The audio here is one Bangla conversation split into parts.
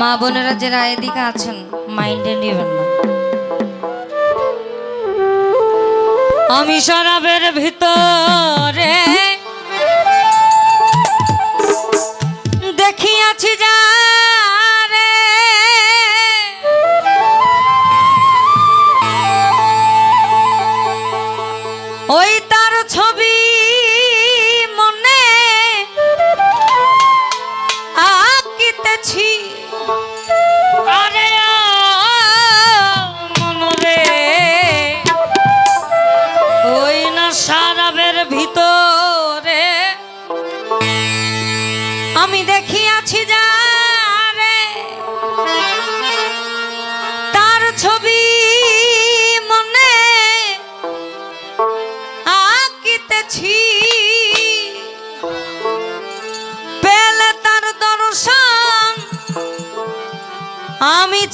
মা বোনেরা যে রায় দিকে আছেন মাইন্ডে নেবেন না। আমি শরাবের ভিতরে দেখিয়াছি যা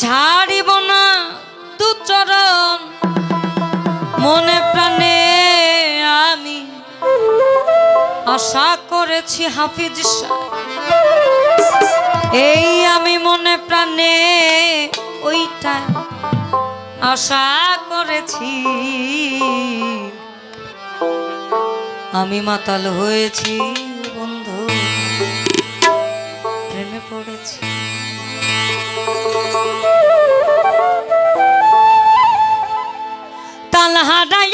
ছাড়িব না, তু চরণ। মনে প্রাণে আমি আশা করেছি হাফিজ এই আমি মনে প্রাণে ওইটা আশা করেছি। আমি মাতাল হয়েছি। The hard lahada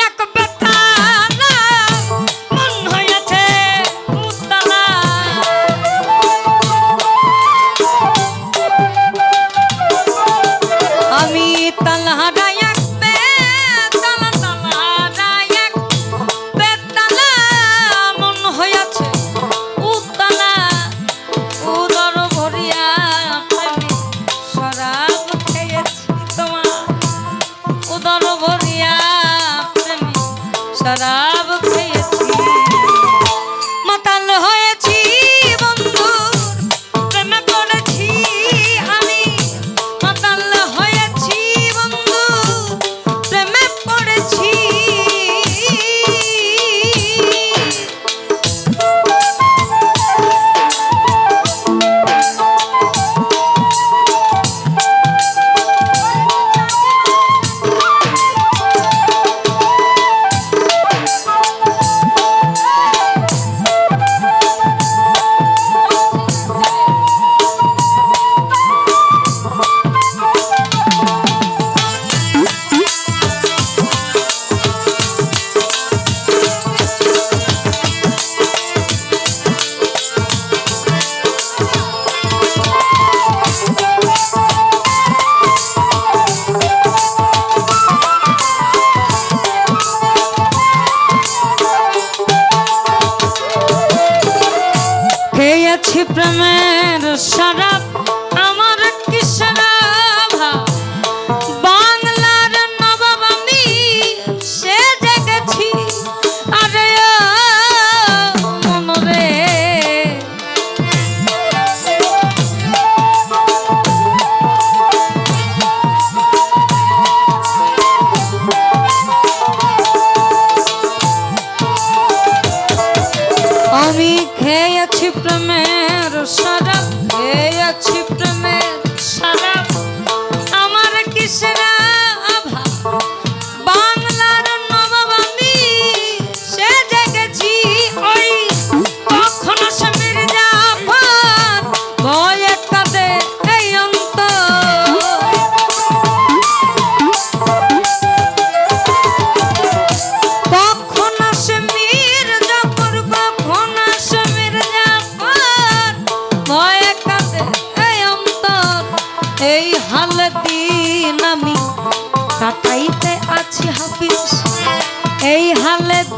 shut up.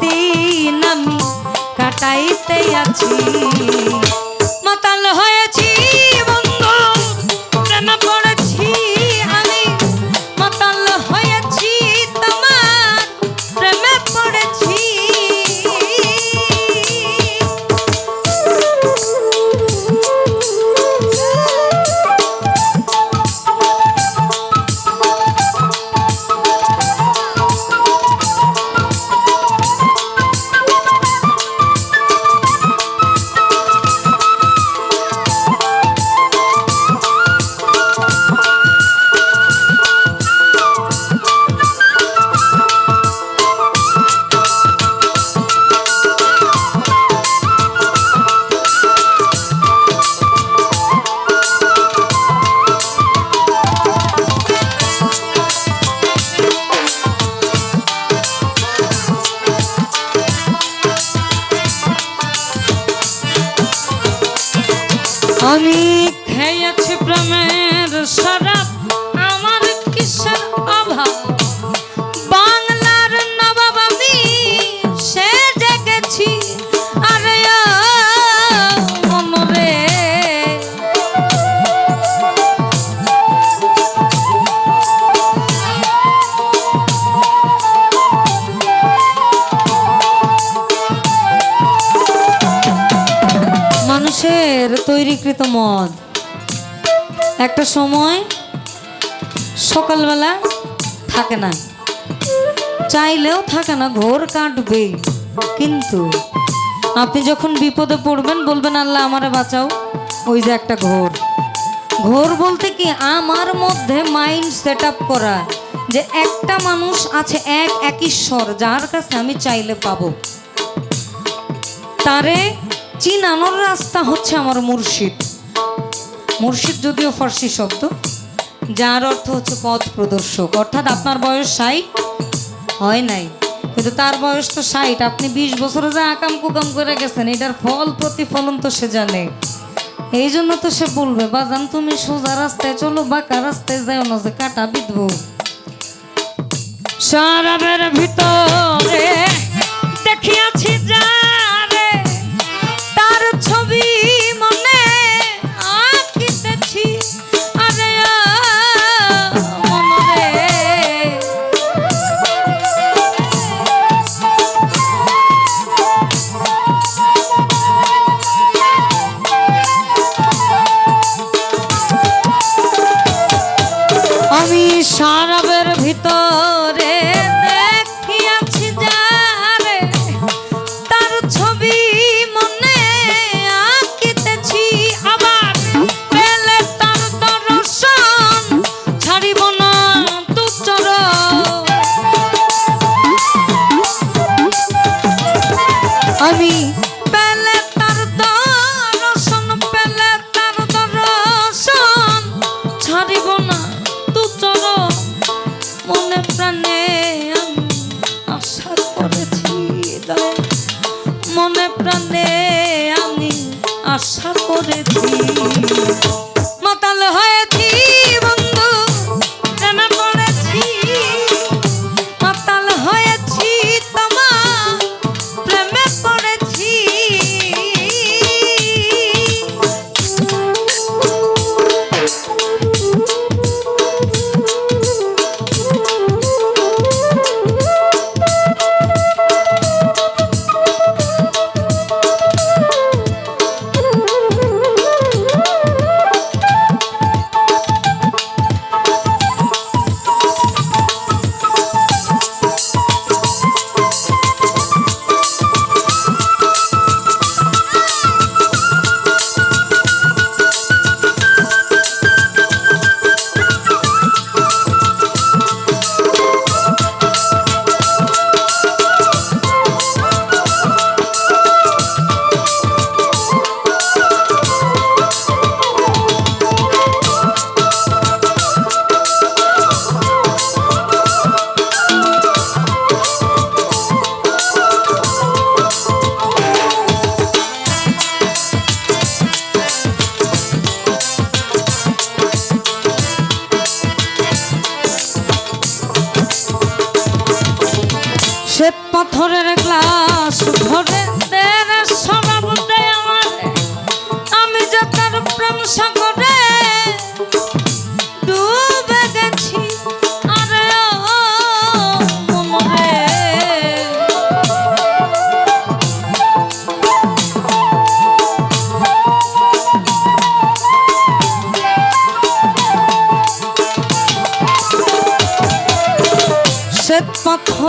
দিন আমি কাটাইতে আছি মাতাল হয়েছি বন্ধু প্রেম পড়েছি আমি মাতাল হয়েছি, তোমার প্রেমে পড়েছি Yeah. খেয়েছে প্রেমের শরাব তৈরিকৃত মদ। একটা সময় সকালবেলা থাকে না। চাইলেও থাকে না, ঘোর কাটবে। কিন্তু আপনি যখন বিপদে পড়বেন, বলবেন, আল্লাহ, আমারে বাঁচাও। ওই যে একটা ঘোর। ঘোর বলতে কি? আমার মধ্যে মাইন্ড সেট আপ করা যে একটা মানুষ আছে এক এক ঈশ্বর, যার কাছে আমি চাইলে পাবো। তারে চিনানোর রাস্তা হচ্ছে আমার মুর্শিদ। মুর্শিদ যদিও ফার্সি শব্দ, যার অর্থ হচ্ছে পথ প্রদর্শক। অর্থাৎ আপনার বয়স ষাট, হয় নাই। কিন্তু তার বয়স তো ষাট, আপনি বিশ বছরে যা আকাম কুকাম করে গেছেন, এটার ফল প্রতিফলন তো সে জানে। এই জন্য তো সে বলবে, বাজান, তুমি সোজা রাস্তায় চলো, বাঁকা রাস্তায় যাও না, যে কাটা বিধবো। সারাবের ভিতরে দেখিয়াছি যারে করেছি।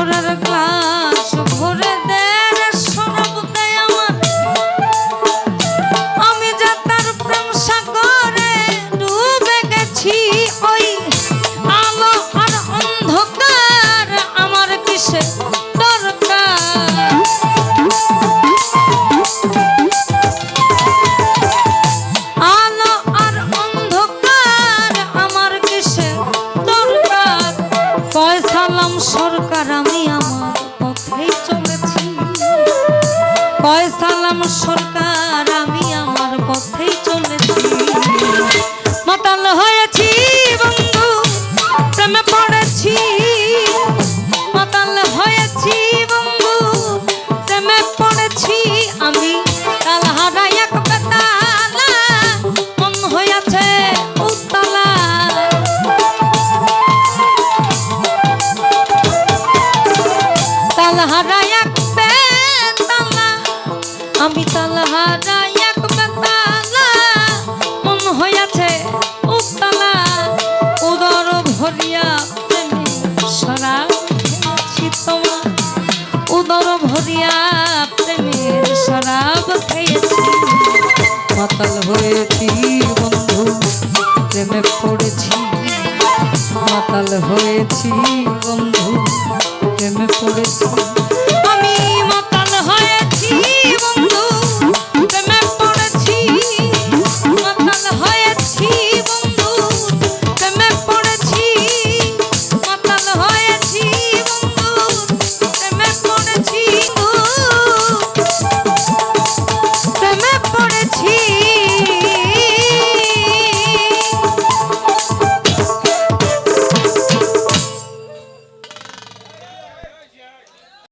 পাথরের কয়সালাম সরকার উদর ভরিয়া প্রেমের শরাব খেয়েছি। মাতাল হয়েছি বন্ধু, প্রেমে পড়েছি। মাতাল হয়েছি বন্ধু, প্রেমে পড়েছি।